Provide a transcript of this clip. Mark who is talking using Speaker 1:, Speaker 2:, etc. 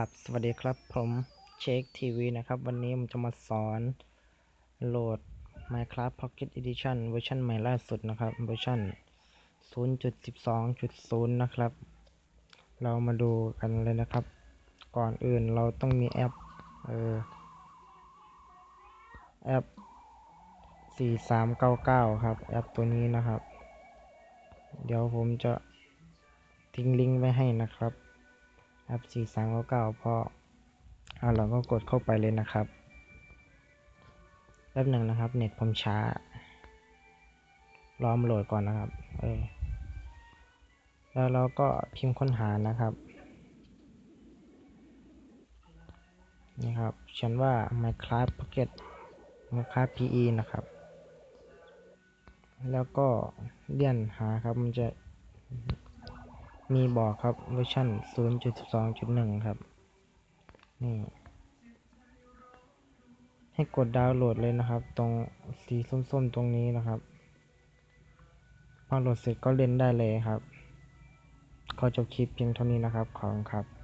Speaker 1: ครับสวัสดีครับผมเช็คทีวีนะครับ วันนี้ผมจะมาสอนโหลด Minecraft Pocket Edition เวอร์ชันใหม่ล่าสุดนะครับ เวอร์ชัน0.12.0 นะครับ เรามาดูกันเลยนะครับ ก่อนอื่นเราต้องมีแอปเออแอป 4399 ครับ แอปตัวนี้นะครับ เดี๋ยวผมจะทิ้งลิงก์ไว้ให้นะครับ แอป4399พอเอาเราก็กดเข้าไปเลยนะครับแป๊บหนึ่งนะครับ เน็ตผมช้า รอมโหลดก่อนนะครับ เออ แล้วเราก็พิมพ์ค้นหานะครับ นี่ครับเขียนว่า Minecraft Pocket Minecraft PE นะครับ แล้วก็เลื่อนหาครับ มันจะ มีบอกครับเวอร์ชัน0.12.1 ครับ นี่ ให้กดดาวน์โหลดเลยนะครับ ตรงสีส้มๆตรงนี้นะครับ พอโหลดเสร็จก็เล่นได้เลยครับ ขอจบคลิปเพียงเท่านี้นะครับ ขอบคุณครับ